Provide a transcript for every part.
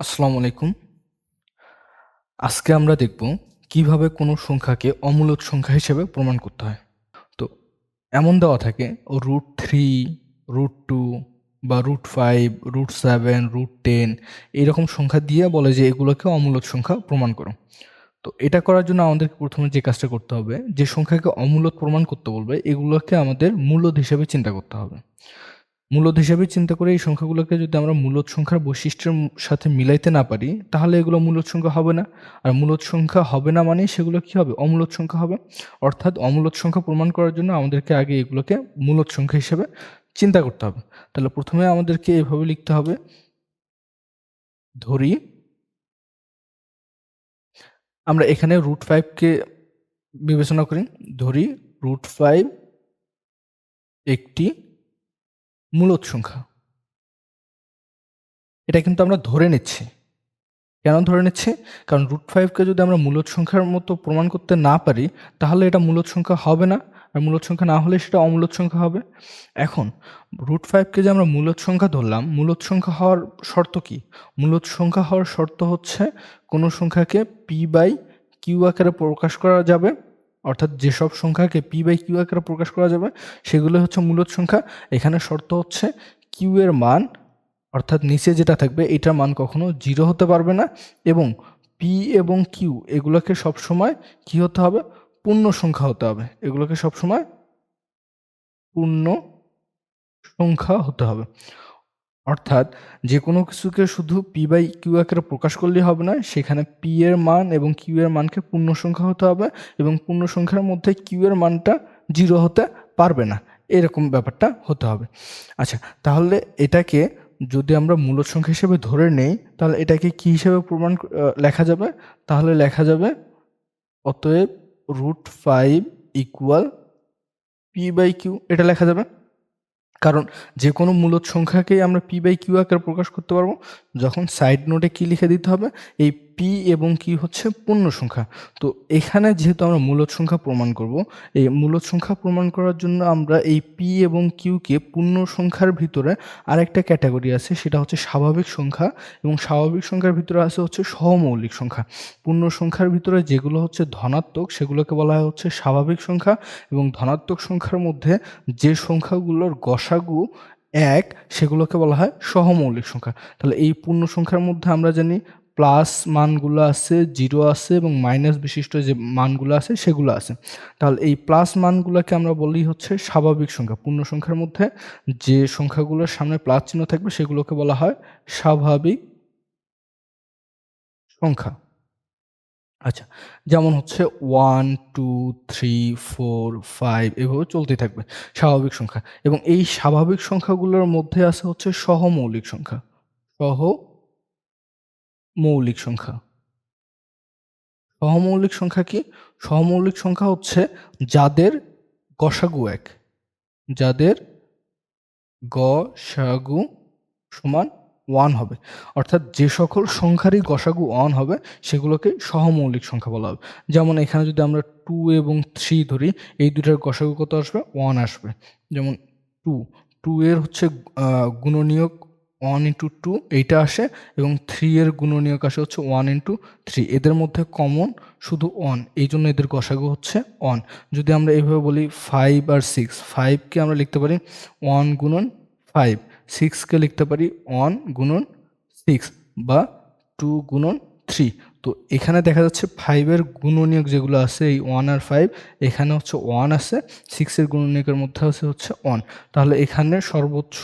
আসসালামু আলাইকুম। আজকে আমরা দেখব কীভাবে কোনো সংখ্যাকে অমূলদ সংখ্যা হিসেবে প্রমাণ করতে হয়। তো এমন দেওয়া থাকে রুট থ্রি রুট টু বা root five root seven root ten এইরকম সংখ্যা দিয়ে বলে যে এগুলোকে অমূলদ সংখ্যা প্রমাণ করো। তো এটা করার জন্য আমাদেরকে প্রথমে যে কাজটা করতে হবে, যে সংখ্যাকে অমূলদ প্রমাণ করতে বলবে, এগুলোকে আমাদের মূলদ হিসেবে চিন্তা করতে হবে। মূলদ হিসাবে চিন্তা করে এই সংখ্যাগুলোকে যদি আমরা মূলদ সংখ্যার বৈশিষ্ট্যের সাথে মিলাইতে না পারি, তাহলে এগুলো মূলদ সংখ্যা হবে না। আর মূলদ সংখ্যা হবে না মানে সেগুলো কি হবে? অমূলদ সংখ্যা হবে। অর্থাৎ অমূলদ সংখ্যা প্রমাণ করার জন্য আমাদেরকে আগে এগুলোকে মূলদ সংখ্যা হিসেবে চিন্তা করতে হবে। তাহলে প্রথমে আমাদেরকে এভাবে লিখতে হবে, ধরি, আমরা এখানে রুট ফাইভকে বিবেচনা করি। ধরি রুট ফাইভ একটি মূলদ সংখ্যা। এটা কিন্তু আমরা ধরে নিচ্ছি। কেন ধরে নিচ্ছি? কারণ রুট ফাইভকে যদি আমরা মূলত সংখ্যার মতো প্রমাণ করতে না পারি, তাহলে এটা মূলত সংখ্যা হবে না। আর মূলত সংখ্যা না হলে সেটা অমূলত সংখ্যা হবে। এখন রুট ফাইভকে যে আমরা মূলত সংখ্যা ধরলাম, মূলত সংখ্যা হওয়ার শর্ত কি? মূলত সংখ্যা হওয়ার শর্ত হচ্ছে, কোনো সংখ্যাকে পি বাই কিউ আকারে প্রকাশ করা যাবে। অর্থাৎ যেসব সংখ্যাকে পি বাই কিউ আকারে প্রকাশ করা যাবে, সেগুলো হচ্ছে মূলদ সংখ্যা। এখানে শর্ত হচ্ছে কিউ এর মান, অর্থাৎ নিচে যেটা থাকবে, এটার মান কখনো জিরো হতে পারবে না এবং পি এবং কিউ এগুলোকে সবসময় কি হতে হবে? পূর্ণ সংখ্যা হতে হবে। এগুলোকে সবসময় পূর্ণ সংখ্যা হতে হবে। অর্থাৎ যে কোনো কিছুকে শুধু পি বাই কিউ আকারে প্রকাশ করলেই হবে না, সেখানে পি এর মান এবং কিউ এর মানকে পূর্ণ সংখ্যা হতে হবে এবং পূর্ণ সংখ্যার মধ্যে কিউ এর মানটা জিরো হতে পারবে না, এরকম ব্যাপারটা হতে হবে। আচ্ছা তাহলে এটাকে যদি আমরা মূলদ সংখ্যা হিসেবে ধরে নেই, তাহলে এটাকে কি হিসেবে প্রমাণ লেখা যাবে? তাহলে লেখা যাবে অতএব root five equal P by Q এটা লেখা যাবে? কারণ যে কোনো মূলত সংখ্যাকেই আমরা পি বাই কিউ আকারে প্রকাশ করতে পারব। যখন সাইড নোটে কী লিখে দিতে হবে? এই পি এবং কি হচ্ছে পূর্ণ সংখ্যা। তো এখানে যেহেতু আমরা মূলদ সংখ্যা প্রমাণ করব, এই মূলদ সংখ্যা প্রমাণ করার জন্য আমরা এই পি এবং কিউকে পূর্ণ সংখ্যার ভিতরে আরেকটা ক্যাটাগরি আছে, সেটা হচ্ছে স্বাভাবিক সংখ্যা এবং স্বাভাবিক সংখ্যার ভিতরে আছে হচ্ছে সহমৌলিক সংখ্যা। পূর্ণ সংখ্যার ভিতরে যেগুলো হচ্ছে ধনাত্মক, সেগুলোকে বলা হয় হচ্ছে স্বাভাবিক সংখ্যা এবং ধনাত্মক সংখ্যার মধ্যে যে সংখ্যাগুলোর গসাগু এক, সেগুলোকে বলা হয় সহমৌলিক সংখ্যা। তাহলে এই পূর্ণ সংখ্যার মধ্যে আমরা জানি প্লাস মানগুলো আছে, জিরো আছে এবং মাইনাস বিশিষ্ট যে মানগুলো আছে সেগুলো আছে। তাহলে এই প্লাস মানগুলোকে আমরা বলি হচ্ছে স্বাভাবিক সংখ্যা, পূর্ণ সংখ্যার মধ্যে যে সংখ্যাগুলোর সামনে প্লাস চিহ্ন থাকবে সেগুলোকে বলা হয় স্বাভাবিক সংখ্যা। আচ্ছা যেমন হচ্ছে one, two, three, four, five এভাবে চলতেই থাকবে, স্বাভাবিক সংখ্যা। এবং এই স্বাভাবিক সংখ্যাগুলোর মধ্যে আছে হচ্ছে সহমৌলিক সংখ্যা। সহ মৌলিক সংখ্যা। সহমৌলিক সংখ্যা কি? সহমৌলিক সংখ্যা হচ্ছে যাদের গসাগু এক। যাদের গসাগু সমান ওয়ান হবে। অর্থাৎ যে সকল সংখ্যারই গসাগু ওয়ান হবে, সেগুলোকে সহমৌলিক সংখ্যা বলা হবে। যেমন এখানে যদি আমরা টু এবং থ্রি ধরি, এই দুটার গসাগু কত আসবে? ওয়ান আসবে। যেমন টু। টু এর হচ্ছে গুণনীয়ক ওয়ান ইন্টু টু এইটা আসে এবং থ্রি এর গুণনীয়ক আসে হচ্ছে ওয়ান ইন্টু থ্রি এদের মধ্যে কমন শুধু ওয়ান এই জন্য এদের গসাগু হচ্ছে ওয়ান যদি আমরা এইভাবে বলি ফাইভ আর সিক্স ফাইভকে আমরা লিখতে পারি ওয়ান গুণন ফাইভ সিক্সকে লিখতে পারি ওয়ান গুণন সিক্স বা টু গুণন থ্রি তো এখানে দেখা যাচ্ছে ফাইভের গুণনীয়ক যেগুলো আছে, এই ওয়ান আর ফাইভ এখানে হচ্ছে ওয়ান আছে সিক্সের গুণনীয়কের মধ্যে আছে হচ্ছে ওয়ান তাহলে এখানে সর্বোচ্চ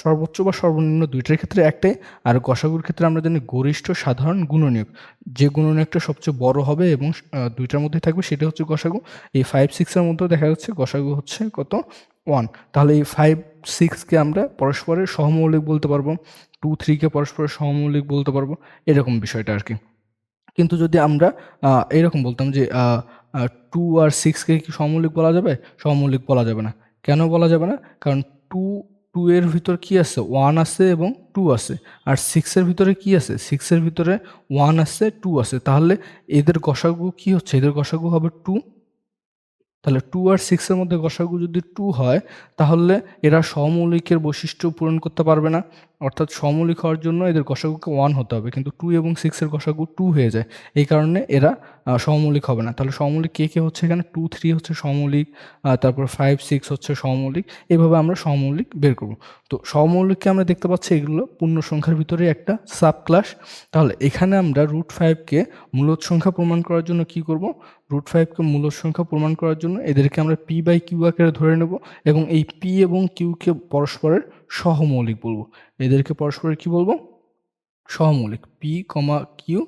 সর্বোচ্চ বা সর্বনিম্ন দুইটার ক্ষেত্রে একটাই, আর গসাগুর ক্ষেত্রে আমরা জানি গরিষ্ঠ, সাধারণ গুণনীয়ক। যে গুণনীয়কটা সবচেয়ে বড় হবে এবং দুইটার মধ্যে থাকবে সেটা হচ্ছে গসাগু এই ফাইভ সিক্সের মধ্যে দেখা যাচ্ছে গসাগু হচ্ছে কত? ওয়ান তাহলে এই ফাইভ সিক্সকে আমরা পরস্পরের সহমৌলিক বলতে পারব টু থ্রিকে পরস্পরের সহমৌলিক বলতে পারব, এরকম বিষয়টা আর কি কিন্তু যদি আমরা এরকম বলতাম যে টু আর সিক্সকে কি সমৌলিক বলা যাবে? সমৌলিক বলা যাবে না। কেন বলা যাবে না? কারণ টু টু এর ভিতর কি আছে? ওয়ান আছে এবং টু আছে। আর সিক্সের ভিতরে কি আছে? সিক্সের ভিতরে ওয়ান আছে টু আছে। তাহলে এদের গসাগু কি হচ্ছে? এদের গসাগু হবে টু তাহলে টু আর সিক্সের মধ্যে গসাগু যদি টু হয় তাহলে এরা সমৌলিকের বৈশিষ্ট্য পূরণ করতে পারবে না। অর্থাৎ সমৌলিক হওয়ার জন্য এদের গসাগুকে ওয়ান হতে হবে কিন্তু টু এবং সিক্সের গসাগু টু হয়ে যায়। এই কারণে এরা আহ, সমমৌলিক হবে না। তাহলে সমমৌলিক কে কে হচ্ছে এখানে? টু থ্রি হচ্ছে সমমৌলিক আহ, তারপর ফাইভ সিক্স হচ্ছে সমমৌলিক। এভাবে আমরা সমমৌলিক বের করব। তো সমমৌলিককে আমরা দেখতে পাচ্ছি এগুলো পূর্ণ সংখ্যার ভিতরে একটা সাব ক্লাস তাহলে এখানে আমরা রুট ফাইভকে মূলত সংখ্যা প্রমাণ করার জন্য কি করব? রুট ফাইভকে মূলত সংখ্যা প্রমাণ করার জন্য এদেরকে আমরা পি বাই কিউ আকারে ধরে নেব এবং এই পি এবং কিউকে পরস্পরের সহমৌলিক বলব। এদেরকে পরস্পরের কি বলব? সহমৌলিক। পি কমা কিউ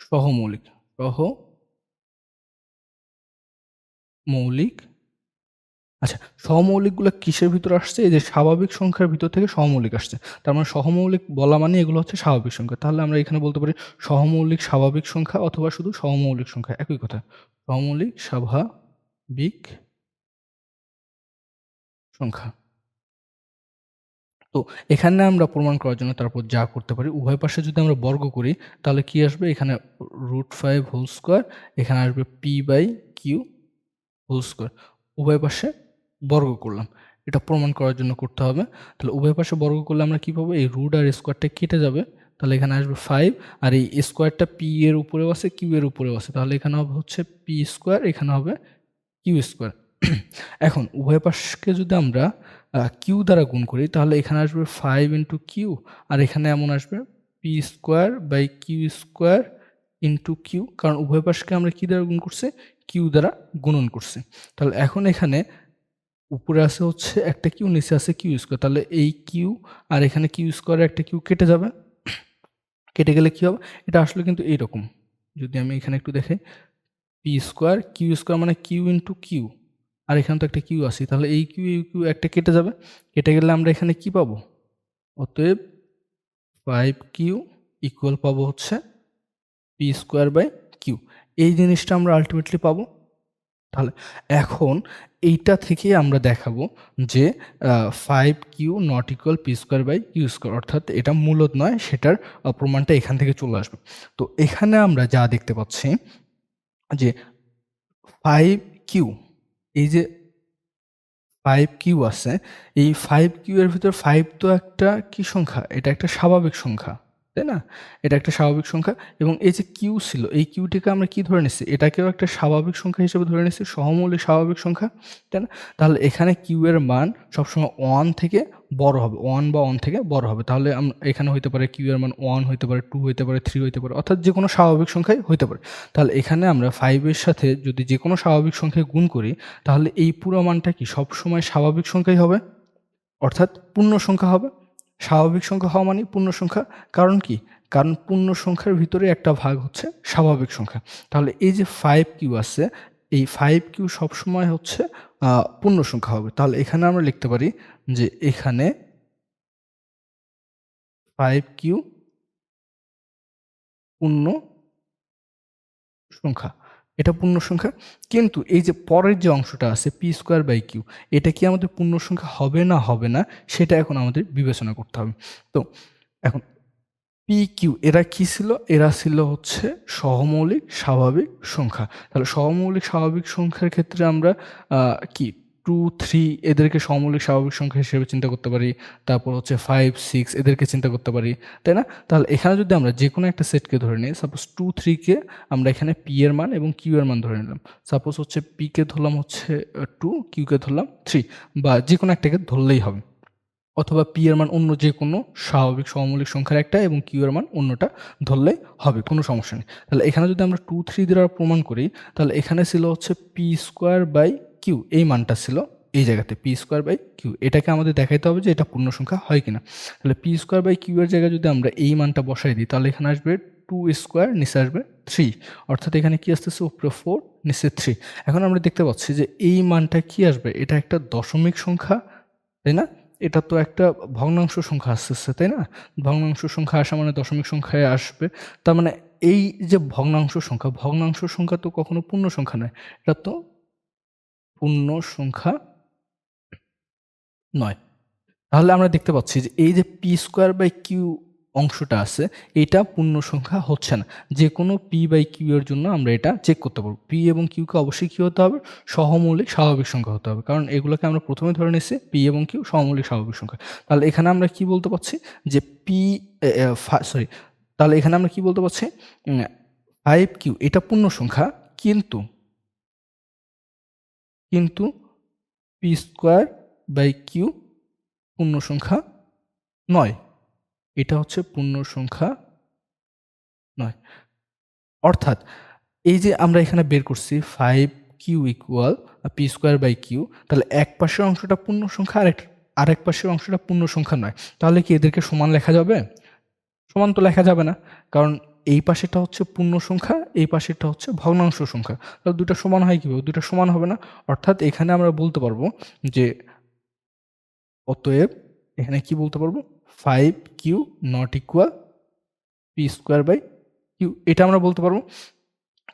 সহমৌলিক সহ মৌলিক আচ্ছা সহমৌলিকগুলো কিসের ভিতর আসছে? এই যে স্বাভাবিক সংখ্যার ভিতর থেকে সহমৌলিক আসছে। তার মানে সহমৌলিক বলা মানে এগুলো হচ্ছে স্বাভাবিক সংখ্যা। তাহলে আমরা এখানে বলতে পারি সহমৌলিক স্বাভাবিক সংখ্যা অথবা শুধু সহমৌলিক সংখ্যা। একই কথা। সহমৌলিক স্বাভাবিক সংখ্যা। তো এখানে আমরা প্রমাণ করার জন্য তারপর যা করতে পারি, উভয় পাশে যদি আমরা বর্গ করি, তাহলে কি আসবে? এখানে রুট ফাইভ হোল স্কোয়ার এখানে আসবে P by Q whole square উভয় পাশে বর্গ করলাম। এটা প্রমাণ করার জন্য করতে হবে। তাহলে উভয় পাশে বর্গ করলে আমরা কি পাবো? এই রুট আর স্কোয়ারটা কেটে যাবে। তাহলে এখানে আসবে ফাইভ আর এই স্কোয়ারটা পি এর উপরেও আছে কিউ এর উপরেও আছে। তাহলে এখানে হবে হচ্ছে পি স্কোয়ার এখানে হবে কিউ স্কোয়ার এখন উভয় পাশকে যদি আমরা কিউ দ্বারা গুণ করি, তাহলে এখানে আসবে ফাইভ ইন্টু কিউ আর এখানে এমন আসবে P square by Q square into Q কারণ উভয় পাশকে আমরা কি দ্বারা গুণ করছি? কিউ দ্বারা গুণন করছি। তাহলে এখন এখানে উপরে আছে হচ্ছে একটা কিউ, নিচে আছে কিউ স্কোয়ার তাহলে এই কিউ আর এখানে কিউ স্কোয়ারে একটা কিউ কেটে যাবে। কেটে গেলে কী হবে? এটা আসলে কিন্তু এইরকম। যদি আমি এখানে একটু দেখাই পি স্কোয়ার কিউ স্কোয়ার মানে কিউ ইন্টু কিউ আর এখানে তো একটা কিউ আছে তাহলে এই কিউ এই কিউ একটা কেটে যাবে। কেটে গেলে আমরা এখানে কি পাবো? অতএব ফাইভ কিউ ইকুয়াল পাবো হচ্ছে পি স্কোয়ার বাই কিউ এই জিনিসটা আমরা আলটিমেটলি পাবো। তাহলে এখন এইটা থেকে আমরা দেখাবো যে five Q not equal P square by Q square অর্থাৎ এটা মূলত নয়, সেটার প্রমাণটা এখান থেকে চলে আসবে। তো এখানে আমরা যা দেখতে পাচ্ছি যে ফাইভ কিউ এই যে ফাইভ কিউ আছে, এই ফাইভ কিউ এর ভিতর ফাইভ তো একটা কি সংখ্যা? এটা একটা স্বাভাবিক সংখ্যা। তাই না? এটা একটা স্বাভাবিক সংখ্যা এবং এই যে কিউ ছিল, এই কিউটিকে আমরা কি ধরে নিচ্ছি এটাকেও একটা স্বাভাবিক সংখ্যা হিসেবে ধরে নিচ্ছি সহমৌলিক স্বাভাবিক সংখ্যা, তাই না? তাহলে এখানে কিউ এর মান সবসময় ওয়ান থেকে বড় হবে ওয়ান বা ওয়ান থেকে বড় হবে। তাহলে আম- এখানে হইতে পারে কিউ এর মান ওয়ান হইতে পারে টু হইতে পারে থ্রি হইতে পারে, অর্থাৎ যে কোনো স্বাভাবিক সংখ্যাই হইতে পারে। তাহলে এখানে আমরা ফাইভের সাথে যদি যে কোনো স্বাভাবিক সংখ্যায় গুণ করি, তাহলে এই পুরো মানটা কি সবসময় স্বাভাবিক সংখ্যাই হবে? অর্থাৎ পূর্ণ সংখ্যা হবে? স্বাভাবিক সংখ্যা হওয়া মানে পূর্ণ সংখ্যা। কারণ কি? কারণ পূর্ণ সংখ্যার ভিতরে একটা ভাগ হচ্ছে স্বাভাবিক সংখ্যা। তাহলে এই যে ফাইভ কিউ আছে, এই ফাইভ কিউ সবসময় হচ্ছে পূর্ণ সংখ্যা হবে। তাহলে এখানে আমরা লিখতে পারি যে এখানে ফাইভ কিউ পূর্ণ সংখ্যা। এটা পূর্ণ সংখ্যা কিন্তু এই যে পরের যে অংশটা আছে পি স্কোয়ার বাই কিউ এটা কি আমাদের পূর্ণ সংখ্যা হবে না হবে না, সেটা এখন আমাদের বিবেচনা করতে হবে। তো এখন পি কিউ এরা কি ছিল? এরা ছিল হচ্ছে সহমৌলিক স্বাভাবিক সংখ্যা। তাহলে সহমৌলিক স্বাভাবিক সংখ্যার ক্ষেত্রে আমরা কি? টু থ্রি এদেরকে সহমৌলিক স্বাভাবিক সংখ্যা হিসেবে চিন্তা করতে পারি। তারপর হচ্ছে ফাইভ সিক্স এদেরকে চিন্তা করতে পারি, তাই না? তাহলে এখানে যদি আমরা যে কোনো একটা সেটকে ধরে নিই সাপোজ টু থ্রিকে আমরা এখানে পি এর মান এবং কিউ এর মান ধরে নিলাম। সাপোজ হচ্ছে পিকে ধরলাম হচ্ছে টু কিউকে ধরলাম থ্রি বা যে কোনো একটাকে ধরলেই হবে। অথবা পি এর মান অন্য যে কোনো স্বাভাবিক সমমৌলিক সংখ্যার একটা এবং কিউ এর মান অন্যটা ধরলেই হবে, কোনো সমস্যা নেই। তাহলে এখানে যদি আমরা টু থ্রি দ্বারা প্রমাণ করি, তাহলে এখানে ছিল হচ্ছে পি স্কোয়ার বাই কিউ, এই মানটা ছিল এই জায়গাতে, পি স্কোয়ার বাই কিউ। এটাকে আমাদের দেখাইতে হবে যে এটা পূর্ণ সংখ্যা হয় কিনা। তাহলে পি স্কোয়ার বাই কিউ এর জায়গায় যদি আমরা এই মানটা বসাই দিই, তাহলে এখানে আসবে টু স্কোয়ার নিচে আসবে থ্রি অর্থাৎ এখানে কি আসতেছে? উপরে ফোর নিচে থ্রি এখন আমরা দেখতে পাচ্ছি যে এই মানটা কি আসবে? এটা একটা দশমিক সংখ্যা, তাই না? এটা তো একটা ভগ্নাংশ সংখ্যা আসতেছে, তাই না? ভগ্নাংশ সংখ্যা আসা মানে দশমিক সংখ্যায় আসবে। তার মানে এই যে ভগ্নাংশ সংখ্যা ভগ্নাংশ সংখ্যা তো কখনো পূর্ণ সংখ্যা নয়। এটা তো পূর্ণ সংখ্যা নয়। তাহলে আমরা দেখতে পাচ্ছি যে এই যে পি স্কোয়ার বাই কিউ অংশটা আছে, এটা পূর্ণ সংখ্যা হচ্ছে না। যে কোনো পি বাই কিউ এর জন্য আমরা এটা চেক করতে পারব। পি এবং কিউকে অবশ্যই কী হতে হবে? সহমৌলিক স্বাভাবিক সংখ্যা হতে হবে। কারণ এগুলোকে আমরা প্রথমে ধরে নিচ্ছি পি এবং কিউ সহমৌলিক স্বাভাবিক সংখ্যা। তাহলে এখানে আমরা কি বলতে পারছি? যে পি সরি তাহলে এখানে আমরা কি বলতে পারছি? ফাইভ কিউ, এটা পূর্ণ সংখ্যা। কিন্তু কিন্তু পি স্কোয়ার বাই কিউ পূর্ণ সংখ্যা নয়। এটা হচ্ছে পূর্ণ সংখ্যা নয়। অর্থাৎ এই যে আমরা এখানে বের করছি five Q equal P square by Q, তাহলে এক পাশের অংশটা পূর্ণ সংখ্যা আরেক আরেক পাশের অংশটা পূর্ণ সংখ্যা নয়। তাহলে কি এদেরকে সমান লেখা যাবে? সমান তো লেখা যাবে না, কারণ এই পাশেটা হচ্ছে পূর্ণ সংখ্যা, এই পাশেরটা হচ্ছে ভগ্নাংশ সংখ্যা। তাহলে দুটো সমান হয় কীভাবে? দুটো সমান হবে না। অর্থাৎ এখানে আমরা বলতে পারব যে অতএব এখানে কি বলতে পারব? Five Q not equal P square by Q এটা আমরা বলতে পারব।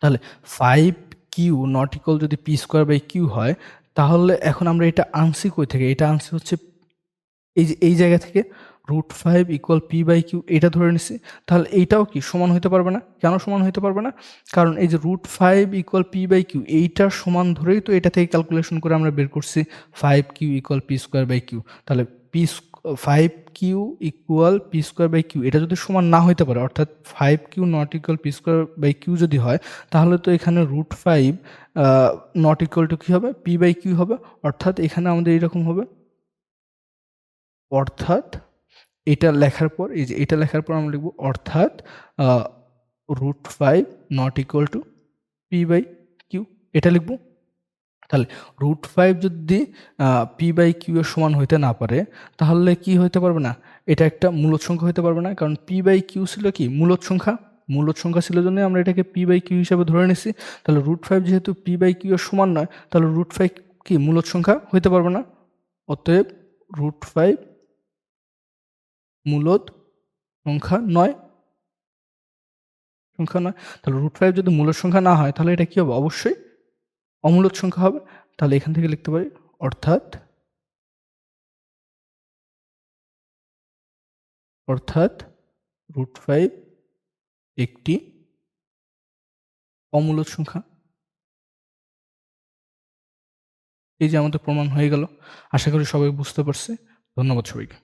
তাহলে ফাইভ কিউ নট ইকুয়াল যদি পি স্কোয়ার বাই কিউ হয়, তাহলে এখন আমরা এটা আনসি কই থেকে? এটা আনসি হচ্ছে এই যে, এই জায়গা থেকে root five equal P by Q এটা ধরে নিছি। তাহলে এইটাও কি সমান হতে পারবে না? কেন সমান হতে পারবে না? কারণ এই যে root five equal P by Q এইটার সমান ধরেই তো এটা থেকে ক্যালকুলেশন করে আমরা বের করছি five Q equal P square by Q তাহলে P five Q equal P square by Q এটা যদি সমান না হইতে পারে, অর্থাৎ five Q not equal P square by Q যদি হয়, তাহলে তো এখানে root five not equal to কী হবে? পি বাই কিউ হবে। অর্থাৎ এখানে আমাদের এরকম হবে। অর্থাৎ এটা লেখার পর, এই যে এটা লেখার পর আমরা লিখব, অর্থাৎ root five not equal to P by Q এটা লিখব। তাহলে রুট ফাইভ যদি পি বাই কিউ এর সমান হইতে না পারে, তাহলে কি হইতে পারবে না? এটা একটা মূলত সংখ্যা হইতে পারবে না, কারণ পি বাই কিউ ছিল কি? মূলত সংখ্যা। মূলত সংখ্যা ছিল জন্য আমরা এটাকে পি বাই কিউ হিসাবে ধরে নিছি। তাহলে রুট ফাইভ যেহেতু পি বাই কিউ এর সমান নয়, তাহলে রুট ফাইভ কি? মূলত সংখ্যা হইতে পারবে না। অতএব রুট ফাইভ মূলত সংখ্যা নয়। সংখ্যা নয়। তাহলে রুট ফাইভ যদি মূলত সংখ্যা না হয়, তাহলে এটা কী হবে? অবশ্যই অমূলত সংখ্যা হবে। তাহলে এখান থেকে লিখতে পারি, অর্থাৎ অর্থাৎ রুট ফাইভ একটি অমূলত সংখ্যা। এই যে আমাদের প্রমাণ হয়ে গেল। আশা করি সবাই বুঝতে পারছে। ধন্যবাদ সবাইকে।